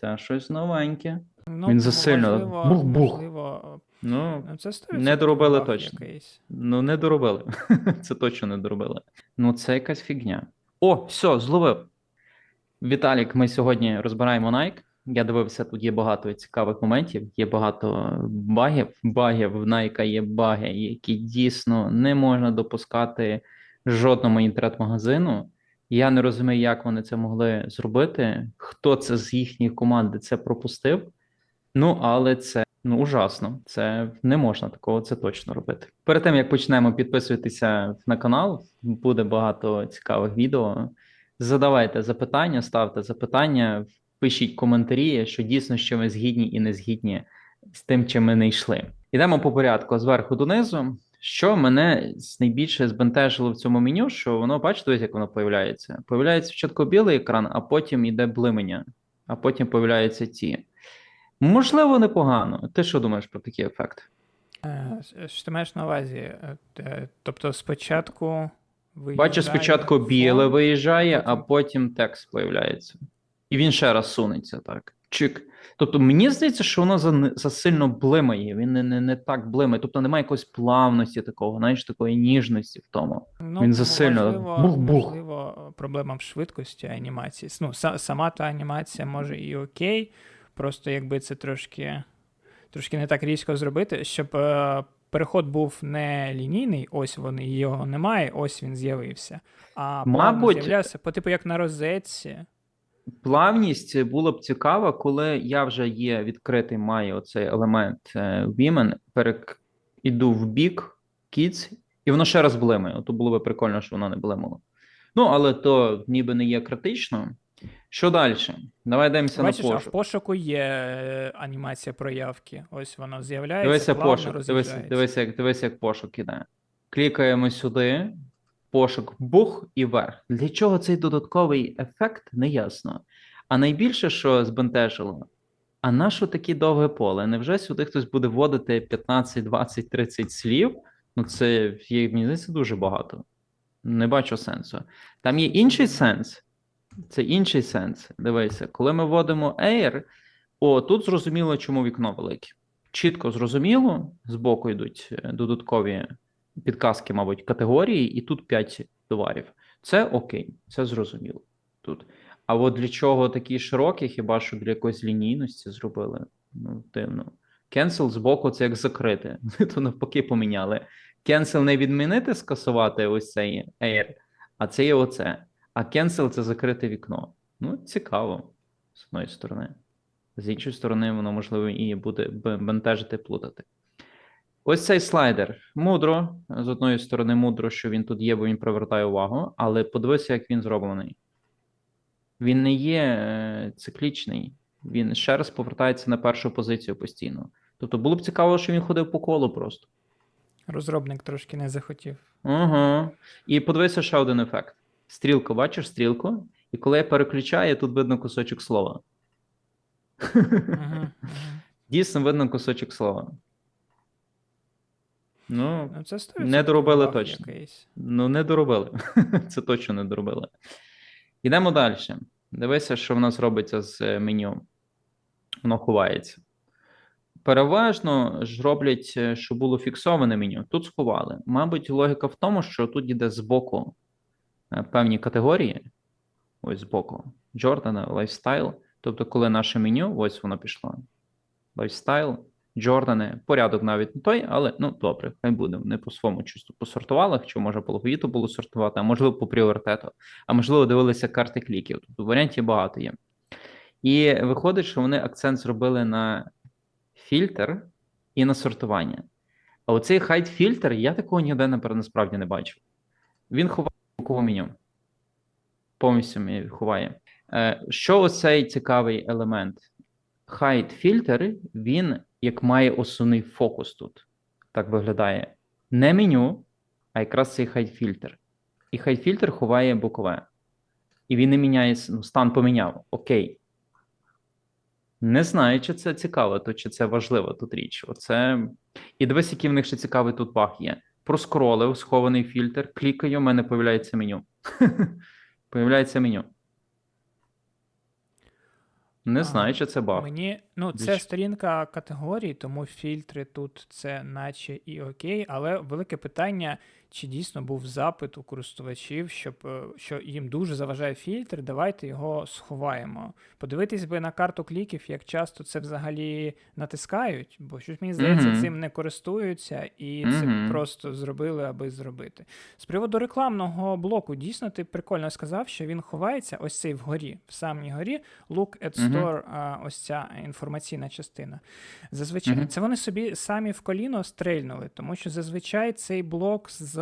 Це щось новеньке. Ну, Він засильно бух-бух. Ну, ну, це Не доробили точно. якийсь. ну не доробили. Це точно не доробили. Ну, це якась фігня. О, все, зловив. Віталік, ми сьогодні розбираємо Nike. Я дивився, тут є багато цікавих моментів, є багато багів. Багів в Nike є баги, які дійсно не можна допускати жодному інтернет-магазину. Я не розумію, як вони це могли зробити. Хто це з їхньої команди це пропустив? Ну, але це ну ужасно. Це не можна такого, це точно робити. Перед тим як почнемо, підписуйтеся на канал. Буде багато цікавих відео. Задавайте запитання, ставте запитання, пишіть коментарі, що дійсно що ми згідні і не згідні з тим, чим ми не йшли. Ідемо по порядку зверху донизу. Що мене найбільше збентежило в цьому меню, що воно, бачите, ось як воно появляється. Появляється спочатку білий екран, а потім йде блимання, а потім появляються ті. Можливо, непогано. Ти що думаєш про такий ефект? Е, Що ти маєш на увазі? Е, е, Тобто спочатку виїжджає Бачиш, спочатку біле виїжджає, а потім- потім текст появляється. І він ще раз сунеться так. Чик. Тобто, мені здається, що воно за, засильно блимає. Він не, не, не так блимає. Тобто немає якоїсь плавності такого, знаєш, такої ніжності в тому. Ну, Він засильно можливо, бух-бух. можливо, проблема в швидкості анімації. Ну, са- сама та анімація може і окей, просто якби це трошки, трошки не так різко зробити, щоб е, переход був не лінійний, ось вони його немає, ось він з'явився. А Мабуть- з'являвся, по типу як на розетці. Плавність було б цікаво, коли я вже є відкритий, маю оцей елемент е, Women, перек... іду в бік Kids, і воно ще раз блимає. Ото було б прикольно, що воно не блимало. Ну, але то ніби не є критично. Що далі? Давай дивимося на а в пошуку є е, анімація проявки. Ось воно з'являється, Дивися пошук. Дивися, дивися, як, дивися, як пошук іде. Клікаємо сюди, пошук бух і вверх. Для чого цей додатковий ефект, не ясно. А найбільше, що збентежило, а на що таке довге поле? Невже сюди хтось буде вводити 15, 20, 30 слів? Ну, це мені здається, дуже багато. Не бачу сенсу. Там є інший сенс. Це інший сенс. Дивися, коли ми вводимо Air, о, тут зрозуміло, чому вікно велике. Чітко зрозуміло, збоку йдуть е, додаткові підказки, мабуть, категорії, і тут 5 товарів. Це окей, це зрозуміло тут. А от для чого такі широкі, хіба що для якоїсь лінійності зробили? Ну, дивно. Cancel збоку це як закрити. То навпаки поміняли. Cancel не відмінити, скасувати ось цей Air, а це є оце. А cancel це закрите вікно. Ну, цікаво, з одної сторони. З іншої сторони, воно можливо і буде бентежити, плутати. Ось цей слайдер. Мудро. З одної сторони, мудро, що він тут є, бо він привертає увагу, але подивися, як він зроблений. Він не є е, циклічний, він ще раз повертається на першу позицію постійно. Тобто було б цікаво, що він ходив по колу просто. Розробник трошки не захотів. Ага. І подивися ще один ефект. Стрілку, бачиш стрілку? І коли я переключаю, тут видно кусочок слова. Мгм. Дійсно видно кусочок слова. Ну, Ну, це 100% Не доробили баг точно. якийсь. ну не доробили. Це точно не доробили. Йдемо далі. Дивися, що в нас робиться з е, меню. Воно ховається. Переважно ж роблять, е, що було фіксоване меню. Тут сховали. Мабуть, логіка в тому, що тут йде збоку е, певні категорії. Ось збоку. Джордана, лайфстайл. Тобто, коли наше меню, ось воно пішло. Лайфстайл, Джордани, порядок навіть не той, але ну добре, хай буде. Вони по-своєму чисто посортували, що може по алфавіту було сортувати, а можливо по пріоритету, а можливо дивилися карти кліків. Тобто варіантів багато є. І виходить, що вони акцент зробили на фільтр і на сортування. А оцей хайт фільтр я такого ніде насправді не бачив. Він ховає бокове меню. Повністю мені ховає. Е, Що оцей цікавий елемент? Хайт фільтр, він як має основний фокус тут. Так виглядає. Не меню, а якраз цей хайт фільтр. І хайт фільтр ховає бокове. І він не міняє, ну, стан поміняв. Окей. Не знаю, чи це цікаво, то чи це важливо тут річ. Оце. І дивись, який в них ще цікавий тут баг є. Проскролив схований фільтр, клікаю, у мене появляється меню. Появляється меню. Не А, знаю, чи це баг. Мені, ну, Більш- це сторінка категорій, тому фільтри тут це наче і окей, але велике питання, чи дійсно був запит у користувачів, щоб е, що їм дуже заважає фільтр, давайте його сховаємо. Подивитись би на карту кліків, як часто це взагалі натискають, бо щось мені здається, цим не користуються, і це просто зробили, аби зробити. З приводу рекламного блоку, дійсно, ти прикольно сказав, що він ховається ось цей вгорі, в самій горі, Look at. Store, ось ця інформаційна частина. Зазвичай це вони собі самі в коліно стрельнули, тому що зазвичай цей блок з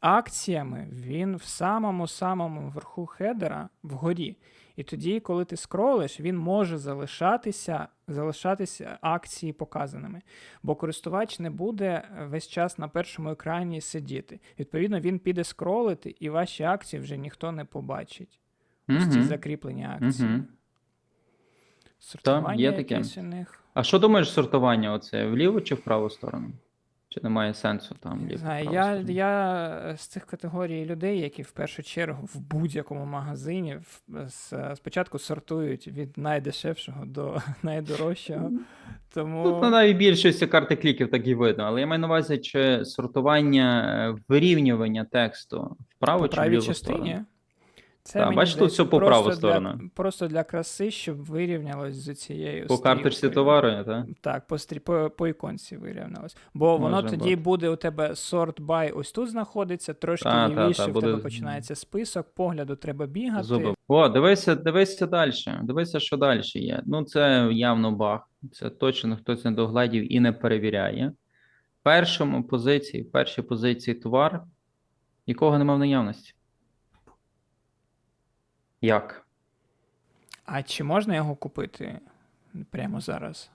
акціями він в самому самому верху хедера вгорі. І тоді, коли ти скролиш, він може залишатися, залишатися акції показаними, бо користувач не буде весь час на першому екрані сидіти. Відповідно, він піде скролити, і ваші акції вже ніхто не побачить. Ось ці закріплені акції. Мгм. Сортування є таке. у них. А що думаєш сортування? Оце вліву чи в праву сторону? Чи немає сенсу там Не знаю, я, я з цих категорій людей, які в першу чергу в будь-якому магазині в- з- спочатку сортують від найдешевшого до найдорожчого. Тому Тут на навіть більшості карти кліків так і видно, але я маю на увазі, чи сортування е, вирівнювання тексту вправо по чи в правій ліву частині. сторону? Це мені бачиш, тут здається, все по просто праву для- Просто для краси, щоб вирівнялось з цією По карточці стрілкою. товару, так? Так, по, стрі... по, по іконці вирівнялось. Бо воно Може тоді бути. буде у тебе sort by ось тут знаходиться, трошки Та, та, лівіше та, в буде тебе починається список, погляду треба бігати. Зуби. О, дивися, дивися далі. Дивися, що далі є. Ну, це явно баг. Це точно хтось не доглядів і не перевіряє. В першому позиції, в першій позиції товар, якого нема в наявності. Як? А чи можна його купити прямо зараз?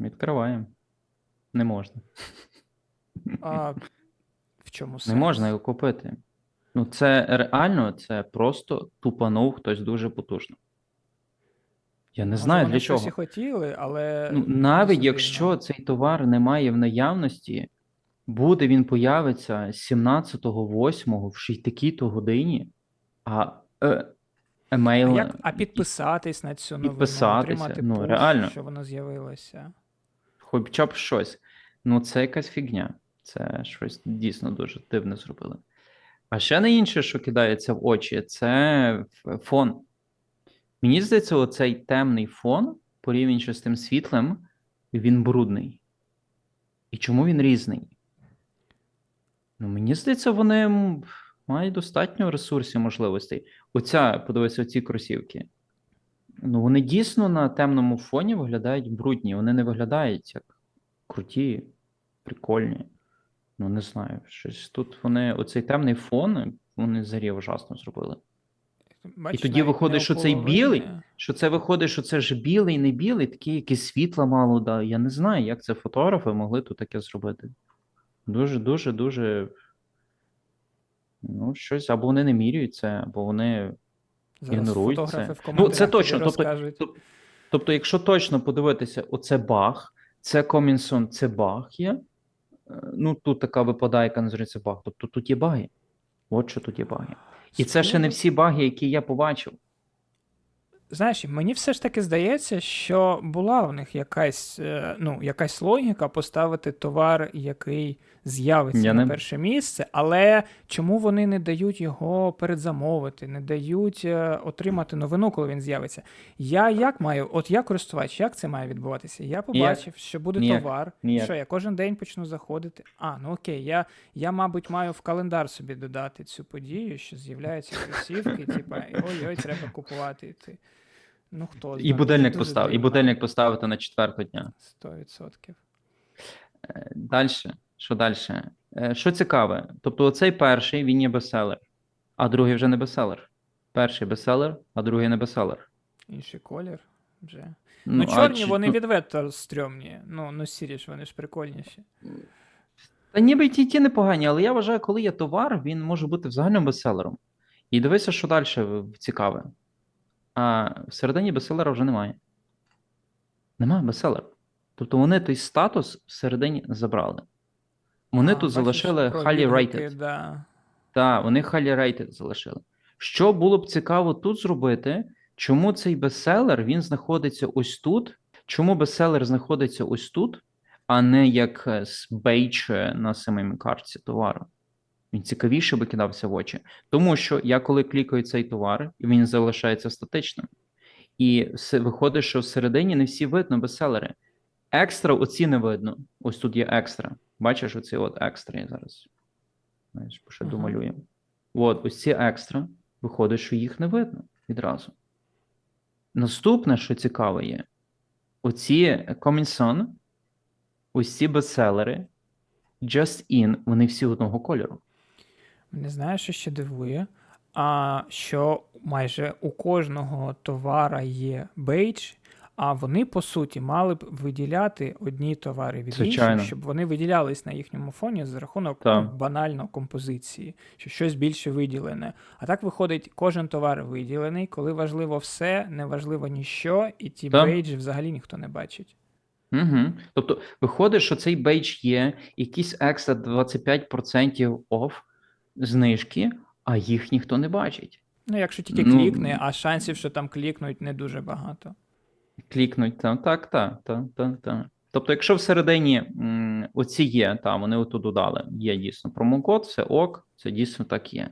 Відкриваємо. Не можна. А, в чому сенс? Не можна його купити. Ну, це реально, це просто тупанув хтось дуже потужно. Я не Може, знаю вони для чого. і хотіли, але Ну, навіть якщо цей товар не має в наявності, буде він появиться 17.08 в ще й такій-то годині, а е, А, емейл. як, а підписатись на цю новину, Підписатися, отримати ну, пуш, реально. що воно з'явилося. Хоча б щось. Ну, це якась фігня. Це щось дійсно дуже дивне зробили. А ще не інше, що кидається в очі, це фон. Мені здається, оцей темний фон, порівнюючи з тим світлим, він брудний. І чому він різний? Ну, мені здається, вони м, мають достатньо ресурсів, можливостей. Оця, подивися, оці кросівки. Ну, вони дійсно на темному фоні виглядають брудні. Вони не виглядають як круті, прикольні. Ну, не знаю, щось тут вони, оцей темний фон, вони зарі ужасно зробили. Бачиш, тоді виходить, що цей білий. Що це виходить, що це ж білий, не білий, такий якийсь світла мало, да. Я не знаю, як це фотографи могли тут таке зробити. Дуже, дуже, дуже. Ну, щось, або вони не міряють це, або вони Зараз ігнорують фотографи це. в Ну, це точно. Тобто, тобто, якщо точно подивитися, оце баг, це Комінсон, це баг є. е, Ну, тут така випадає, яка називається баг. Тобто тут є баги. От що тут є баги. І це ще не всі баги, які я побачив. Знаєш, мені все ж таки здається, що була в них якась, е, ну, якась логіка поставити товар, який з'явиться Я на не- перше місце, але чому вони не дають його передзамовити, не дають е, отримати новину, коли він з'явиться? Я як маю, от я користувач, як це має відбуватися? Я побачив, що буде Ніяк. товар. Ніяк. Що я кожен день почну заходити? А, ну окей, я, я, мабуть, маю в календар собі додати цю подію, що з'являються кросівки, типа, ой-ой, треба купувати йти. Ну, хто І будильник постав, і будильник поставити на четвертого дня. 100%. Далі. Що далі? Що цікаве? Тобто, оцей перший він є бестселер, а другий вже не бестселер. Перший бестселер, а другий не бестселер. Інший колір вже. Ну, а чорні чи- вони ну, відверто стрьомні. Ну, ну сірі ж вони ж прикольніші. Та ніби ті, ті непогані, але я вважаю, коли є товар, він може бути взагалі бестселером. І дивися, що далі цікаве. А всередині бестселера вже немає. Немає бестселера. Тобто вони той статус всередині забрали. Вони А, тут бачиш, залишили про highly відгуки, rated. Да. Так, вони highly rated залишили. Що було б цікаво тут зробити, чому цей бестселер він знаходиться ось тут? Чому бестселер знаходиться ось тут, а не як е, с- бейдж е, на самій картці товару? Він цікавіше би кидався в очі. Тому що я коли клікаю цей товар, він залишається статичним. І все- виходить, що всередині не всі видно бестселери. Екстра оці не видно. Ось тут є екстра. Бачиш, оці от екстра я зараз. Знаєш, ще Ага. домалюємо. От, ось ці екстра. Виходить, що їх не видно відразу. Наступне, що цікаве є, оці Coming ось ці бестселери, Just In, вони всі одного кольору. Не знаю, що ще дивує. А що майже у кожного товара є бейдж, а вони, по суті, мали б виділяти одні товари від Звичайно. інших, щоб вони виділялись на їхньому фоні за рахунок ну, банально композиції, що щось більше виділене. А так виходить, кожен товар виділений, коли важливо все, не важливо ніщо, і ті Так. бейджі взагалі ніхто не бачить. Угу. Тобто, виходить, що цей бейдж є, якісь екстра 25% off знижки, а їх ніхто не бачить. Ну, якщо тільки Ну, клікне, а шансів, що там клікнуть, не дуже багато. Клікнуть там, так, так, так, так, так. Тобто, якщо всередині м, оці є, там вони отут додали, є дійсно промокод, це ок, це дійсно так є.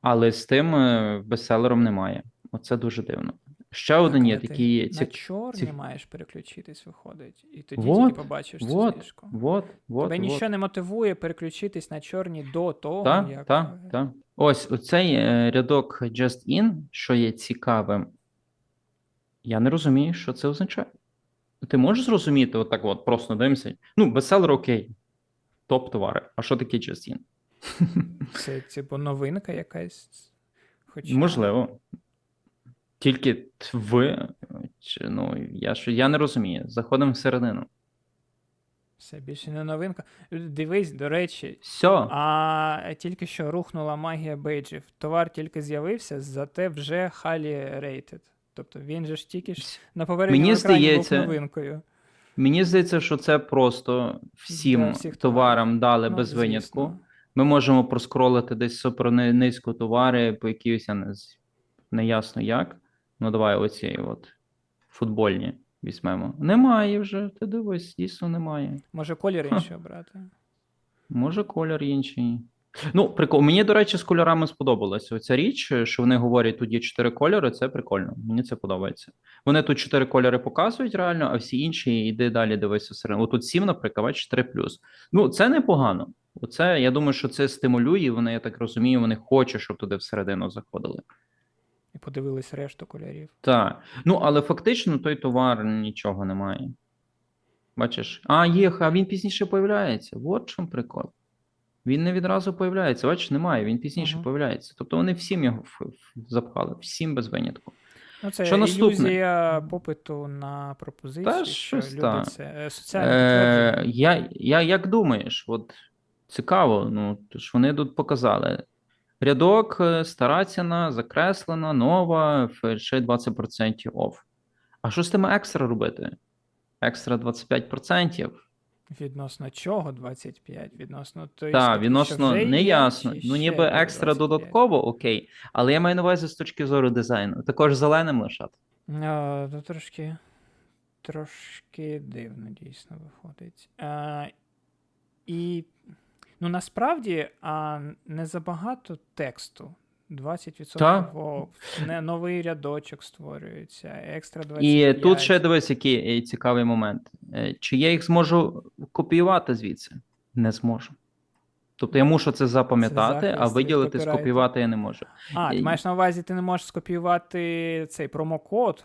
Але з тим е, бестселером немає. Оце дуже дивно. Ще один є такий є. На чорний ці- маєш переключитись, виходить. І тоді Вот, тільки побачиш цю Вот, знижку. вот, вот, Тебе вот. нічого не мотивує переключитись на чорні до того, Так, як. так, е, так. Ось оцей е, рядок Just In, що є цікавим, я не розумію, що це означає. Ти можеш зрозуміти, отак от, просто дивимося. Ну, бестселер окей, топ товари. А що таке Just? Це, типу, новинка якась. Хоча... Можливо. Тільки ви, чи, ну, я, ж- я не розумію. Заходимо всередину. Це більше не новинка. Дивись, до речі, Все. а тільки що рухнула магія бейджів. Товар тільки з'явився, зате вже highly rated. Тобто він же ж тільки ж на Мені здається, був новинкою. Мені здається, що це просто всім всіх товарам дали Ну, без звісно. винятку. Ми можемо проскролити десь супер ни- низько товари по якійсь я не неясно як. Ну, давай оці от футбольні візьмемо. Немає вже. Ти дивись, дійсно немає. Може колір інший обрати. Може, колір інший. Ну, прикол. Мені, до речі, з кольорами сподобалася оця річ, що вони говорять, тут є чотири кольори, це прикольно. Мені це подобається. Вони тут чотири кольори показують реально, а всі інші йди далі дивися серед. Отут сім, наприклад, бачиш, 4 плюс. Ну, це непогано. Оце, я думаю, що це стимулює, вони, я так розумію, вони хочуть, щоб туди всередину заходили. І подивились решту кольорів. Так. Ну, але фактично той товар нічого немає. Бачиш? А, є, а він пізніше появляється. От чому прикол. Він не відразу появляється. Бачиш, немає, він пізніше Ага. появляється. Тобто вони всім його запхали, всім без винятку. Ну, це Що наступне? ілюзія попиту на пропозицію, Та що щось та. це е, Е, я, я як думаєш, от цікаво, ну то ж вони тут показали. Рядок, е, стара ціна, закреслена, нова, ще 20% оф. А що з тими екстра робити? Екстра 25%. Відносно чого 25? Відносно той Так, відносно не ясно. Ну, ніби екстра 25? додатково, окей. Але я маю на увазі з точки зору дизайну. Також зеленим лишати. А, ну, трошки, трошки дивно дійсно виходить. А, і ну, насправді а, не забагато тексту. 20% Так. оф, не новий рядочок створюється, екстра 25. І тут ще дивись, який е, цікавий момент. Е, Чи я їх зможу копіювати звідси? Не зможу. Тобто я мушу це запам'ятати, а виділити, скопіювати я не можу. А, ти Е, маєш на увазі, ти не можеш скопіювати цей промокод.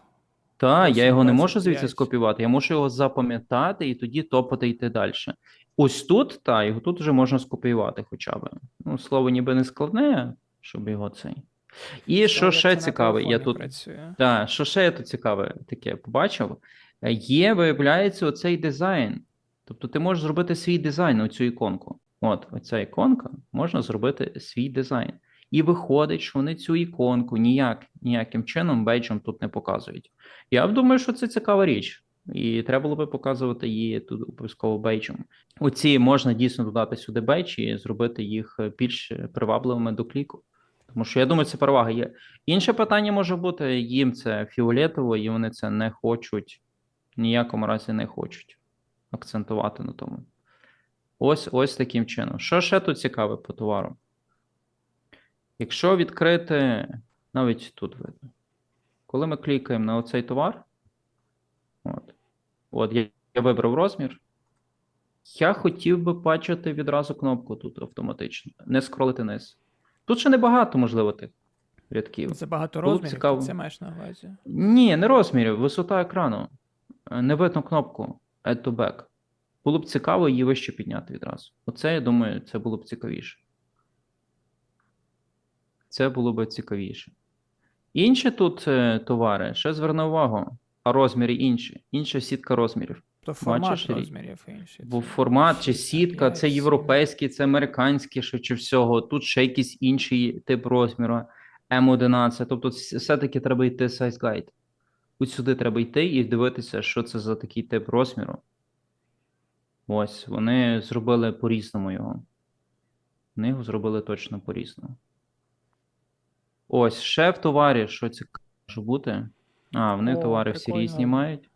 Так, я його не можу звідси скопіювати, я мушу його запам'ятати і тоді топати йти далі. Ось тут, та, його тут вже можна скопіювати хоча б. Ну, слово ніби не складне, щоб його цей. І що ще цікаве, я тут. працює. Що ще я тут цікаве таке побачив? Е, Є, виявляється, оцей дизайн. Тобто ти можеш зробити свій дизайн на цю іконку. От, оця іконка, можна зробити свій дизайн. І виходить, що вони цю іконку ніяк, ніяким чином бейджем тут не показують. Я думаю, що це цікава річ. І треба було би показувати її тут обов'язково бейджем. Оці можна дійсно додати сюди бейдж і зробити їх більш привабливими до кліку. Тому що я думаю, це перевага є. Інше питання може бути: їм це фіолетово, і вони це не хочуть, ніякому разі не хочуть акцентувати на тому. Ось ось таким чином. Що ще тут цікаве по товару? Якщо відкрити, навіть тут видно. Коли ми клікаємо на оцей товар, от, от я, я вибрав розмір. Я хотів би бачити відразу кнопку тут автоматично, не скролити вниз. Тут ще небагато, можливо, тих рядків. Це багато Було б розмірів, цікаво. це маєш на увазі. Ні, не розмірів, висота екрану. Е, Не видно кнопку Add to back. Було б цікаво її вище підняти відразу. Оце, я думаю, це було б цікавіше. Це було б цікавіше. Інші тут е, товари, ще зверни увагу, а розміри інші. Інша сітка розмірів. То формат Бачиш, розмірів інший. Бо формат чи 65, сітка, це європейський, це американський, що чи всього. Тут ще якийсь інший тип розміру М11. Тобто, все-таки треба йти size guide. Ось сюди треба йти і дивитися, що це за такий тип розміру. Ось, вони зробили по-різному його. Вони його зробили точно по-різному. Ось, ще в товарі, що це може бути. А, вони О, товари всі різні мають.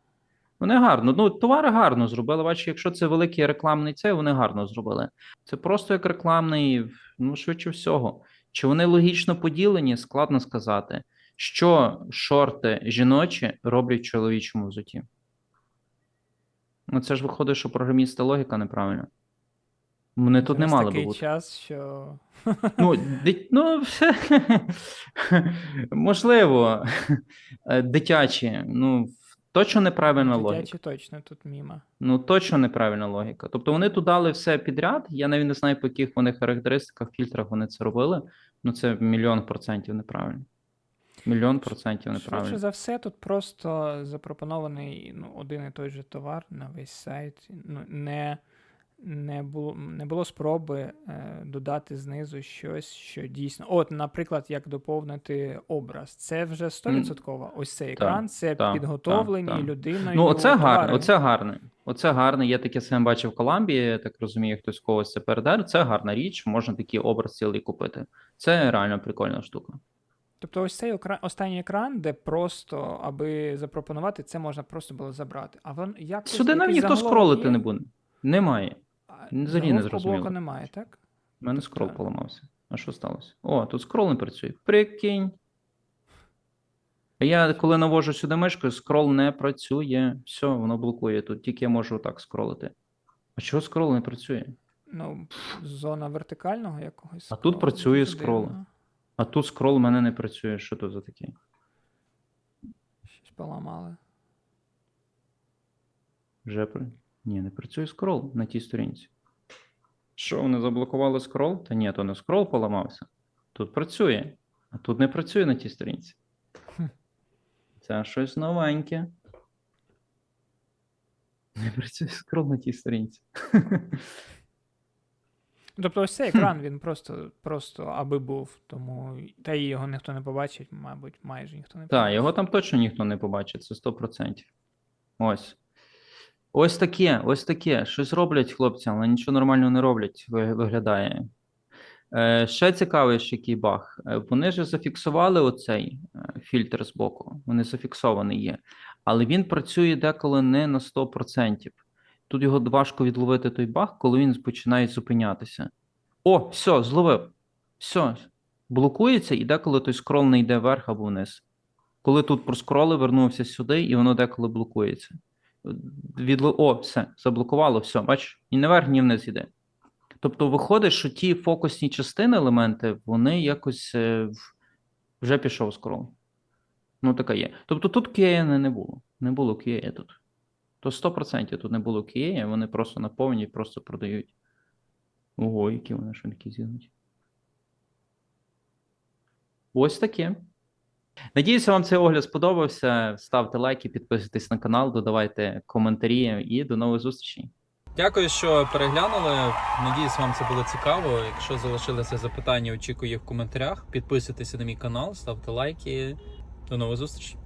Вони гарно. Ну, товари гарно зробили. Бачиш, якщо це великий рекламний цей, вони гарно зробили. Це просто як рекламний, ну, швидше всього. Чи вони логічно поділені, складно сказати. Що шорти жіночі роблять в чоловічому взуті? Ну, це ж виходить, що програміста логіка неправильна. Вони тут не мали би такий бути. час, що Ну, ди- ну можливо, Е, дитячі. Ну, точно неправильна логіка. точно тут міма. Ну, точно неправильна логіка. Тобто вони тут дали все підряд. Я навіть не знаю, по яких вони характеристиках, фільтрах вони це робили. Ну, це мільйон процентів неправильно. Мільйон процентів Швидше неправильно. за все, тут просто запропонований ну, один і той же товар на весь сайт. Ну, не, не, було, не було спроби е, додати знизу щось, що дійсно. От, наприклад, як доповнити образ. Це вже 100%. Ось цей екран, це так, підготовлені так, так. людиною. Ну, оце гарне, оце гарне. Оце гарне. Я таке сам бачив в Колумбії, я так розумію, хтось когось це передав. Це гарна річ, можна такий образ цілий купити. Це реально прикольна штука. Тобто ось цей екра- останній екран, де просто, аби запропонувати, це можна просто було забрати. А вон якось Сюди навіть ніхто скролити є? не буде. Немає. А, взагалі не зрозуміло. блоку немає, так? У мене скрол Так. поламався. А що сталося? О, тут скрол не працює. Прикинь. Я коли навожу сюди мишкою, скрол не працює. Все, воно блокує. Тут тільки я можу так скролити. А чого скрол не працює? Ну, зона вертикального якогось. А тут працює скрол. А тут скрол у мене не працює. Що тут за таке? Щось поламали. Вже при... Ні, не працює скрол на тій сторінці. Що, вони заблокували скрол? Та ні, то не скрол поламався. Тут працює, а тут не працює на тій сторінці. Це щось новеньке. Не працює скрол на тій сторінці. Тобто ось цей екран, він просто, просто аби був, тому та й його ніхто не побачить, мабуть, майже ніхто не побачить. Так, його там точно ніхто не побачить, це 100%. Ось. Ось таке, ось таке. Щось роблять хлопці, але нічого нормального не роблять, виглядає. Е, ще цікавий який баг. Е, Вони ж зафіксували оцей е, фільтр з боку. Вони зафіксований є. Але він працює деколи не на 100%. Тут його важко відловити той баг, коли він починає зупинятися. О, все, зловив. Все, блокується, і деколи той скрол не йде вверх або вниз. Коли тут проскролив, вернувся сюди, і воно деколи блокується. Відло... О, все, заблокувало, все, бачиш, і не вверх, ні вниз йде. Тобто виходить, що ті фокусні частини, елементи, вони якось е, вже пішов скрол. Ну, така є. Тобто тут QA не, було. Не було QA тут. То 100% тут не було QA, вони просто наповнюють, просто продають. Ого, які вони що такі зігнуті. Ось таке. Надіюся, вам цей огляд сподобався. Ставте лайки, підписуйтесь на канал, додавайте коментарі і до нових зустрічей. Дякую, що переглянули. Надіюсь, вам це було цікаво. Якщо залишилися запитання, очікую їх в коментарях. Підписуйтесь на мій канал, ставте лайки. До нових зустрічей.